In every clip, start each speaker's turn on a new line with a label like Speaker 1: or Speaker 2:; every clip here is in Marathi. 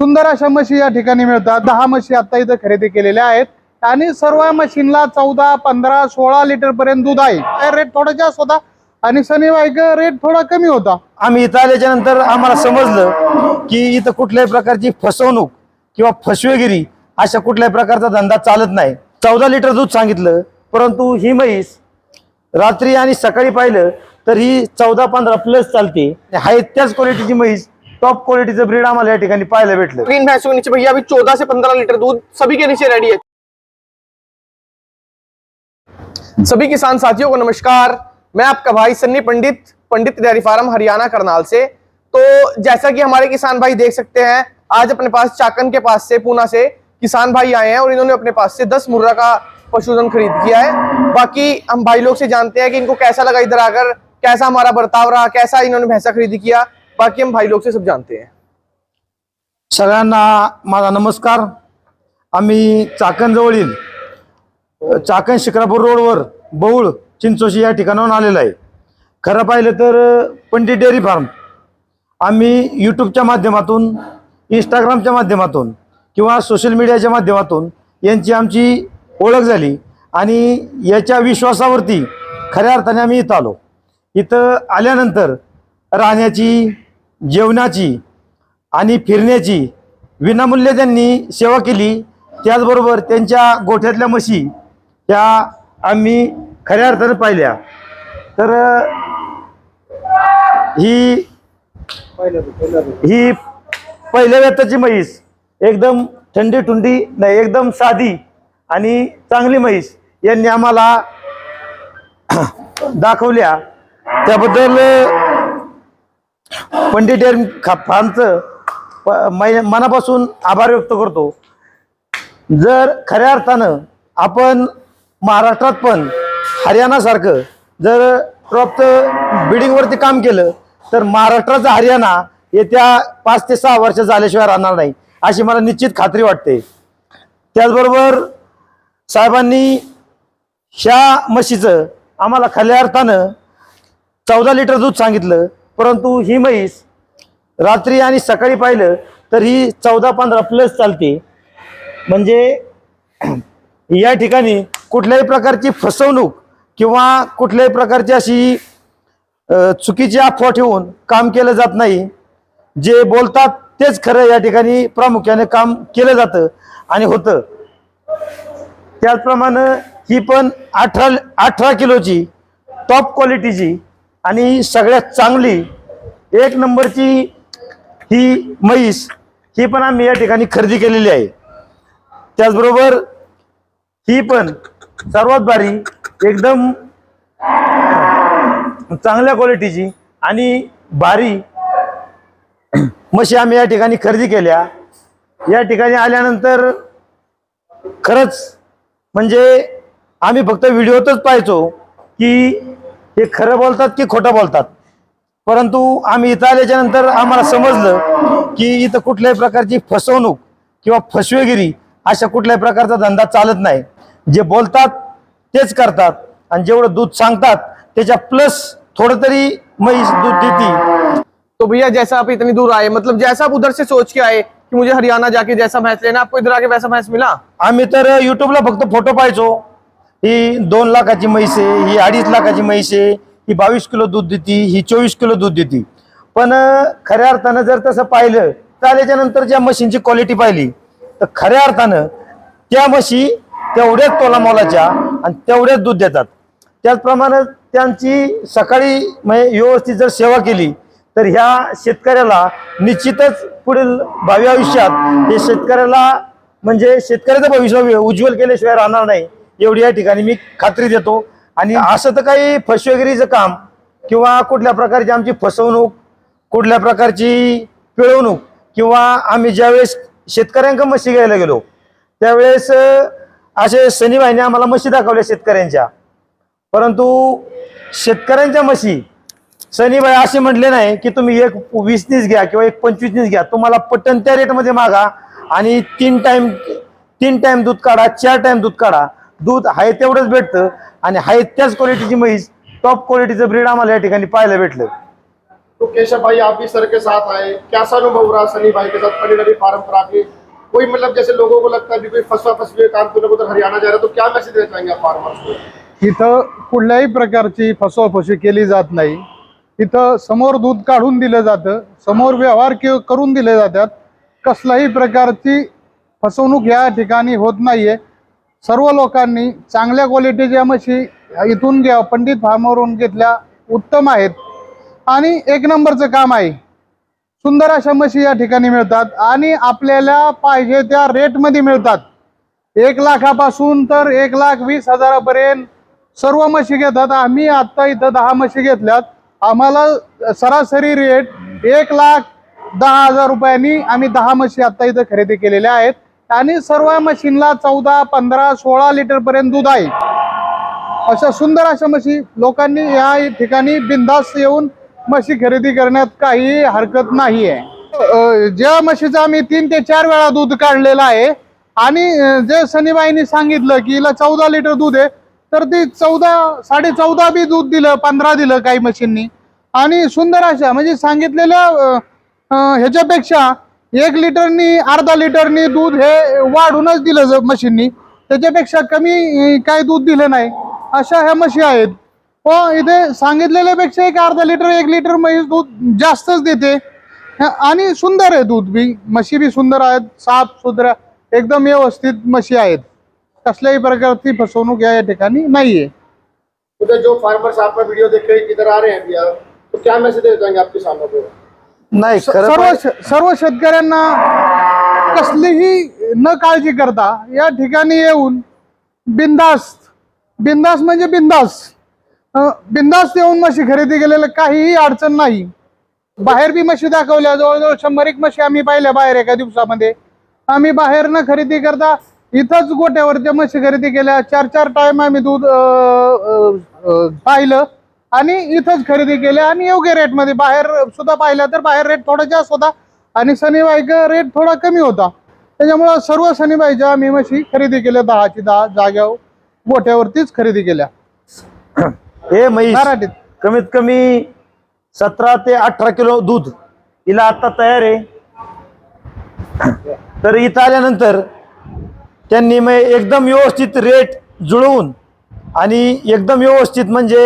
Speaker 1: सुंदर अशा म्हशी या ठिकाणी मिळतात. दहा म्हशी आता इथं खरेदी केलेल्या आहेत. आणि सर्व मशीनला चौदा पंधरा सोळा लिटर पर्यंत दूध आहे. रेट थोडा जास्त होता? आणि शनिवारी रेट थोडा कमी होता.
Speaker 2: आम्ही इथं आल्याच्यानंतर आम्हाला समजलं की इथं कुठल्याही प्रकारची फसवणूक किंवा फसवेगिरी अशा कुठल्याही प्रकारचा धंदा चालत नाही. चौदा लिटर दूध सांगितलं परंतु ही म्हैस रात्री आणि सकाळी पाहिलं तर ही चौदा पंधरा प्लस चालते. आहे त्याच क्वालिटीची म्हैस टॉप क्वालिटीचं ब्रीड आम्हाला या ठिकाणी पाहायला भेटलं.
Speaker 3: के नीचे भैया, अभी चौदह से पंद्रह लीटर दूध सभी के नीचे रेडी है। सभी किसान साथियों को नमस्कार। मैं आपका भाई सन्नी पंडित पंडित डेयरी फार्म हरियाणा करनाल से। तो जैसा कि हमारे किसान भाई देख सकते हैं, आज अपने पास चाकन के पास से, पूना से किसान भाई आए हैं और इन्होंने अपने पास से 10 मुर्रा का पशुधन खरीद किया है। बाकी हम भाई लोग से जानते हैं कि इनको कैसा लगा इधर आकर, कैसा हमारा बर्ताव रहा, कैसा इन्होंने भैंसा खरीद किया। बाकी हम भाई लोग से सब जानते हैं।
Speaker 2: सगळ्यांना माझा नमस्कार. आम्ही चाकणजवळील चाकण शिक्रापूर रोडवर बौळ चिंचोशी या ठिकाणाहून आलेलं आहे. खरं पाहिलं तर पंडित डेअरी फार्म. आम्ही यूट्यूबच्या माध्यमातून इंस्टाग्रामच्या माध्यमातून किंवा सोशल मीडियाच्या माध्यमातून यांची आमची ओळख झाली आणि याच्या विश्वासावरती खऱ्या अर्थाने आम्ही इथं आलो. इथं आल्यानंतर राहण्याची जेवणाची आणि फिरण्याची विनामूल्य त्यांनी सेवा केली. त्याचबरोबर त्यांच्या गोठ्यातल्या म्हशी त्या आम्ही खऱ्या अर्थानं पाहिल्या. तर ही ही पहिल्या व्यताची म्हैस. एकदम थंडी टुंडी नाही एकदम साधी आणि चांगली म्हैस यांनी आम्हाला दाखवल्या. त्याबद्दल पंडित डेअरी खा प- मै- मनापासून आभार व्यक्त करतो. जर खऱ्या अर्थानं आपण महाराष्ट्रात पण हरियाणासारखं जर प्रॉप्त बिल्डिंगवरती काम केलं तर महाराष्ट्राचा हरियाणा येत्या पाच ते सहा वर्ष झाल्याशिवाय राहणार नाही अशी मला निश्चित खात्री वाटते. त्याचबरोबर साहेबांनी ह्या म्हशीचं आम्हाला खऱ्या अर्थानं चौदा लिटर दूध सांगितलं परंतु ही म्हैस रात्री आणि सकाळी पाहिलं तर ही चौदा पंधरा प्लस चालते. म्हणजे या ठिकाणी कुठल्याही प्रकारची फसवणूक किंवा कुठल्याही प्रकारची अशी चुकीची अफवा ठेवून काम केलं जात नाही. जे बोलतात तेच खरं या ठिकाणी प्रामुख्याने काम केलं जातं आणि होतं. त्याचप्रमाणे ही पण अठरा अठरा किलोची टॉप क्वालिटीची आणि सगळ्यात चांगली एक नंबरची ही म्हैस ही पण आम्ही या ठिकाणी खरेदी केलेली आहे. त्याचबरोबर ही पण सर्वात भारी एकदम चांगल्या क्वालिटीची आणि भारी म्हशी आम्ही या ठिकाणी खरेदी केल्या. या ठिकाणी आल्यानंतर खरंच म्हणजे आम्ही फक्त व्हिडिओतच पाहायचो की हे खरं बोलतात की खोटं बोलतात? परंतु आम्ही इथं आल्याच्यानंतर आम्हाला समजलं की इथं कुठल्याही प्रकारची फसवणूक किंवा फसवेगिरी अशा कुठल्याही प्रकारचा धंदा चालत नाही. जे बोलतात तेच करतात आणि जेवढं दूध सांगतात त्याच्या प्लस थोडं तरी म्हैस दूध देती
Speaker 3: तो भैया जैसा आप इतनी दूर आए मतलब जैसा आप उधर से सोच के आए कि मुझे हरियाणा जाके जैसा भैंस लेना आपको इधर आके वैसा भैंस मिला?
Speaker 2: आम्ही तर युट्यूबला फक्त फोटो पाहायचो. ही दोन लाखाची म्हैस आहे ही अडीच लाखाची म्हैस आहे ही बावीस किलो दूध देते ही चोवीस किलो दूध देते. पण खऱ्या अर्थानं जर तसं पाहिलं तर आल्याच्यानंतर ज्या म्हशींची क्वालिटी पाहिली तर खऱ्या अर्थानं त्या म्हशी तेवढ्याच तोलामोलाच्या आणि तेवढ्याच दूध देतात. त्याचप्रमाणे त्यांची सकाळी म्हणजे व्यवस्थित जर सेवा केली तर ह्या शेतकऱ्याला निश्चितच पुढील भावी आयुष्यात हे शेतकऱ्याला म्हणजे शेतकऱ्याचं भविष्य उज्ज्वल केल्याशिवाय राहणार नाही. एवढी या ठिकाणी मी खात्री देतो. आणि असं तर काही फसवेगिरीचं काम किंवा कुठल्या प्रकारची आमची फसवणूक कुठल्या प्रकारची पिळवणूक किंवा आम्ही ज्यावेळेस शेतकऱ्यांकडे म्हशी घ्यायला गेलो त्यावेळेस असे शनिवारीने आम्हाला म्हशी दाखवल्या शेतकऱ्यांच्या. परंतु शेतकऱ्यांच्या म्हशी सनीबाई असे म्हटले नाही की तुम्ही एक वीसनीच घ्या किंवा एक पंचवीसनीच घ्या. तुम्हाला पटन त्या रेटमध्ये मागा आणि तीन टाइम तीन टाइम दूध काढा चार टाइम दूध काढा. दूध आहे तेवढंच भेटतं आणि आहे त्याच क्वालिटीची म्हैस टॉप क्वालिटीचं ब्रीड आम्हाला या ठिकाणी पाहायला भेटलं.
Speaker 4: तो केशव भाई आप भी सर के साथ आए. कैसा अनुभव हो रहा सनी भाई के साथ? पड़ी डेयरी फार्म पर आके कोई मतलब जैसे लोगों को लगता है कोई फसवा फसवे काम तो लोग उधर हरियाणा जा रहे हैं तो क्या मैसेज देना चाहेंगे आप फार्मर्स को?
Speaker 1: इथं कुठल्याही प्रकारची फसवाफसवी केली जात नाही. इथं समोर दूध काढून दिलं जातं समोर व्यवहार के- करून दिले जातात. कसल्याही प्रकारची फसवणूक या ठिकाणी होत नाहीये. सर्व लोकांनी चांगल्या क्वालिटीच्या म्हशी इथून घ्या पंडित फार्मवरून घेतल्या उत्तम आहेत. आणि एक नंबरचं काम आहे सुंदर अशा म्हशी या ठिकाणी मिळतात आणि आपल्याला पाहिजे त्या रेटमध्ये मिळतात. एक लाखापासून तर एक लाख वीस हजारापर्यंत सर्व म्हशी घेतात. आम्ही आत्ता इथं दहा म्हशी घेतल्यात. आम्हाला सरासरी रेट एक लाख दहा हजार रुपयांनी आम्ही दहा म्हशी आत्ता इथं खरेदी केलेल्या आहेत. आणि सर्व मशीनला चौदा पंधरा सोळा लिटर पर्यंत दूध आहे. अशा सुंदर अशा म्हशी लोकांनी या ठिकाणी बिंदास येऊन म्हशी खरेदी करण्यात काही हरकत नाही आहे ज्या म्हशीचं आम्ही तीन ते चार वेळा दूध काढलेलं आहे आणि जे सनीबाईंनी सांगितलं की हिला चौदा लिटर दूध आहे तर ती चौदा साडे चौदा बी दूध दिलं पंधरा दिलं काही म्हशींनी. आणि सुंदर अशा म्हणजे सांगितलेल्या ह्याच्यापेक्षा एक लिटरनी अर्धा लिटरनी दूध हे वाढूनच दिलं ज- म्हशींनी त्याच्यापेक्षा कमी काय दूध दिलं नाही. अशा ह्या म्हशी आहेत. व इथे सांगितलेल्यापेक्षा एक अर्धा लिटर एक लिटर म्हैस दूध जास्तच देते. आणि सुंदर आहे दूध बी. म्हशी बी सुंदर आहेत. साफ सुथऱ्या एकदम व्यवस्थित म्हशी आहेत. कसल्याही प्रकारची फसवणूक या ठिकाणी नाहीये.
Speaker 4: उधर जो फार्मर्स आपका वीडियो देख के इधर आ रहे हैं तो क्या मैसेज देना चाहेंगे आप
Speaker 2: नाही
Speaker 1: सर्व सर्व शेतकऱ्यांना कसलीही न काळजी करता या ठिकाणी येऊन बिंदास्त बिंदास म्हणजे बिंदास बिंदास येऊन म्हशी खरेदी केलेलं काहीही अडचण नाही. बाहेर बी म्हशी दाखवल्या जवळजवळ शंभर एक म्हशी आम्ही पाहिल्या बाहेर एका दिवसामध्ये. आम्ही बाहेर न खरेदी करता इथंच गोट्यावरच्या म्हशी खरेदी केल्या. चार चार टाइम आम्ही दूध पाहिलं. आणि इथंच खरेदी केल्या आणि योग्य रेटमध्ये बाहेर सुद्धा पाहिलं तर बाहेर रेट थोडा जास्त होता. आणि शनिवाईचा रेट थोडा कमी होता. त्याच्यामुळं सर्व शनिवाईच्या आम्ही म्हशी खरेदी केल्या. दहाची दहा जाग्यावर गोट्यावरतीच खरेदी केल्या.
Speaker 2: हे म्हैस
Speaker 1: मराठीत.
Speaker 2: कमीत कमी सतरा ते अठरा किलो दूध हिला आता तयार आहे. तर इथं आल्यानंतर त्यांनी मग एकदम व्यवस्थित रेट जुळवून आणि एकदम व्यवस्थित म्हणजे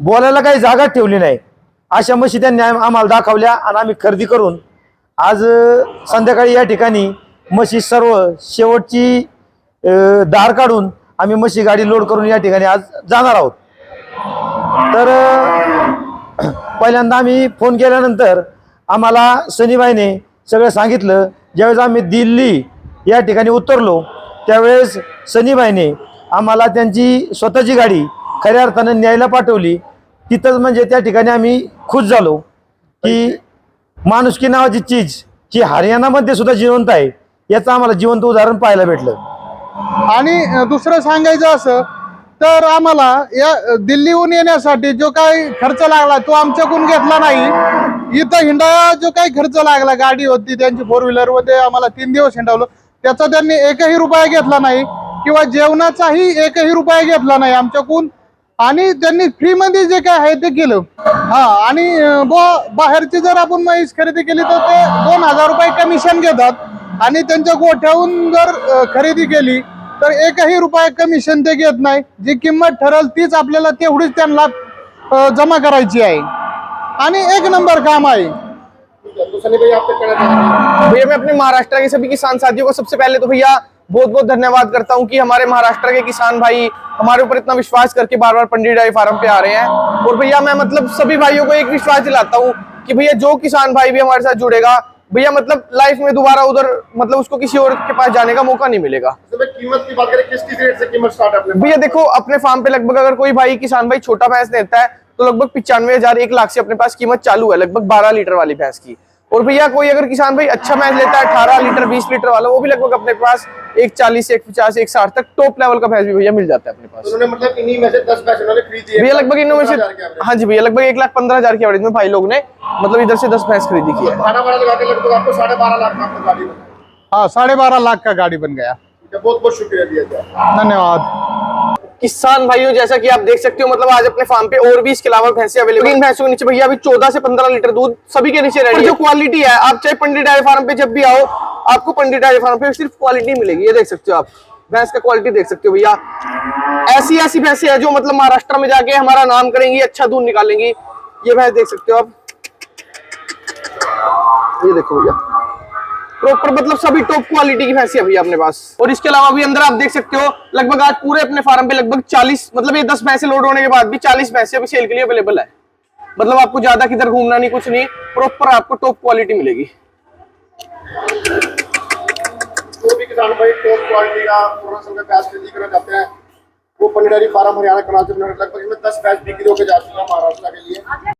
Speaker 2: बोलायला काही जागा ठेवली नाही. अशा म्हशी त्यांनी आम्हाला दाखवल्या आणि आम्ही खरेदी करून आज संध्याकाळी या ठिकाणी म्हशी सर्व शेवटची दार काढून आम्ही म्हशी गाडी लोड करून या ठिकाणी आज जाणार आहोत. तर पहिल्यांदा आम्ही फोन केल्यानंतर आम्हाला सनीबाईने सगळं सांगितलं. ज्यावेळेस आम्ही दिल्ली या ठिकाणी उतरलो त्यावेळेस सनीबाईने आम्हाला त्यांची स्वतःची गाडी खऱ्या अर्थानं न्यायला पाठवली. तिथंच म्हणजे त्या ठिकाणी आम्ही खुश झालो की माणुसकी नावाची चीज जी हरियाणामध्ये सुद्धा जिवंत आहे याचं आम्हाला जिवंत उदाहरण पाहायला भेटलं.
Speaker 1: आणि दुसरं सांगायचं असं तर आम्हाला या दिल्लीहून येण्यासाठी जो काही खर्च लागला तो आमच्याकडून घेतला नाही. इथं हिंडा जो काही खर्च लागला गाडी होती त्यांची फोर व्हीलरमध्ये आम्हाला तीन दिवस हिंडवलं. त्याचा त्यांनी एकही रुपया घेतला नाही किंवा जेवणाचाही एकही रुपया घेतला नाही आमच्याकडून. आणि त्यांनी फ्री मध्ये जे काय आहे ते केलं. हा आणि बाहेरची जर आपण म्हैस खरेदी केली तर ते दोन हजार रुपये कमिशन घेतात. आणि त्यांच्या गोठ्याहून जर खरेदी केली तर एकही रुपया कमिशन ते घेत नाही. जी किंमत ठरल तीच आपल्याला तेवढीच त्यांना जमा करायची आहे. आणि एक नंबर काम आहे.
Speaker 3: भैया मैं अपने महाराष्ट्र के सभी किसान साथियों को सबसे पहले तो भैया बहुत बहुत धन्यवाद करता हूँ कि हमारे महाराष्ट्र के किसान भाई हमारे ऊपर इतना विश्वास करके बार बार पंडित डायरी फार्म पे आ रहे हैं। और भैया मैं मतलब सभी भाइयों को एक विश्वास दिलाता हूँ कि भैया जो किसान भाई भी हमारे साथ जुड़ेगा भैया मतलब लाइफ में दोबारा उधर मतलब उसको किसी और के पास जाने का मौका नहीं मिलेगा।
Speaker 4: कीमत की बात करें किस किस रेट से कीमत स्टार्ट अपने
Speaker 3: भैया देखो अपने फार्म पे लगभग अगर कोई भाई किसान भाई छोटा भैंस देता है तो लगभग पिचानवे हज़ार एक लाख से अपने पास कीमत चालू है लगभग बारह लीटर वाली भैंस की। और भैया कोई अगर किसान भाई अच्छा भैंस लेता है अठारह लीटर बीस लीटर वाला वो भी लगभग अपने पास एक चालीस एक पचास एक साठ तक टॉप लेवल का भैंस भी भैया मिल जाता है अपने पास।
Speaker 4: उन्होंने मतलब इन्हीं में से दस पैसे उन्होंने खरीदी
Speaker 3: भैया लगभग से
Speaker 4: 15,000 के average।
Speaker 3: हाँ जी भैया लगभग एक लाख पंद्रह हज़ार की एवरेज में भाई लोग ने मतलब इधर से दस भैंस खरीदी की है।
Speaker 4: साढ़े बारह लाख में आपको गाड़ी बनाई
Speaker 1: हा साडेबारा लाख का गाडी बन गया।
Speaker 4: बहुत बहुत शुक्रिया दिया
Speaker 1: धन्यवाद।
Speaker 3: किसान भाइयों जैसा कि आप देख सकते हो मतलब आज अपने फार्म पे और भी इसके अलावा भैंसे अवेलेबल इन भैंसों के नीचे भैया अभी 14 से 15 लीटर दूध सभी के नीचे रेडी जो क्वालिटी है आप चाहे पंडित डायरी फार्म पे जब भी आओ आपको पंडित डायरी फार्म पे सिर्फ़ क्वालिटी मिलेगी ये देख सकते हो आप। भैंस का क्वालिटी देख सकते हो भैया। ऐसी ऐसी भैंसे है जो मतलब महाराष्ट्र में जाके हमारा नाम करेंगी अच्छा दूध निकालेंगी। ये भैंस देख सकते हो आप। ये देखो भैया। प्रॉपर मतलब सभी टॉप क्वालिटी की भैंसी भैया अपने पास। और इसके अलावा भी अंदर आप देख सकते हो, लगभग आज पूरे अपने फार्म पे लगभग 40 मतलब ये 10 भैंसे लोड होने के बाद भी 40 भैंसे अभी सेल के लिए अवेलेबल है। मतलब आपको ज़्यादा किधर घूमना नहीं, कुछ नहीं प्रॉपर आपको टॉप क्वालिटी मिलेगी।
Speaker 4: जो भी किसान भाई टॉप क्वालिटी का पूर्ण संघ करना वो पंडित फार्म हरियाणा करना लगभग दस बैच बिक्री होकर जा चुका महाराष्ट्र के लिए।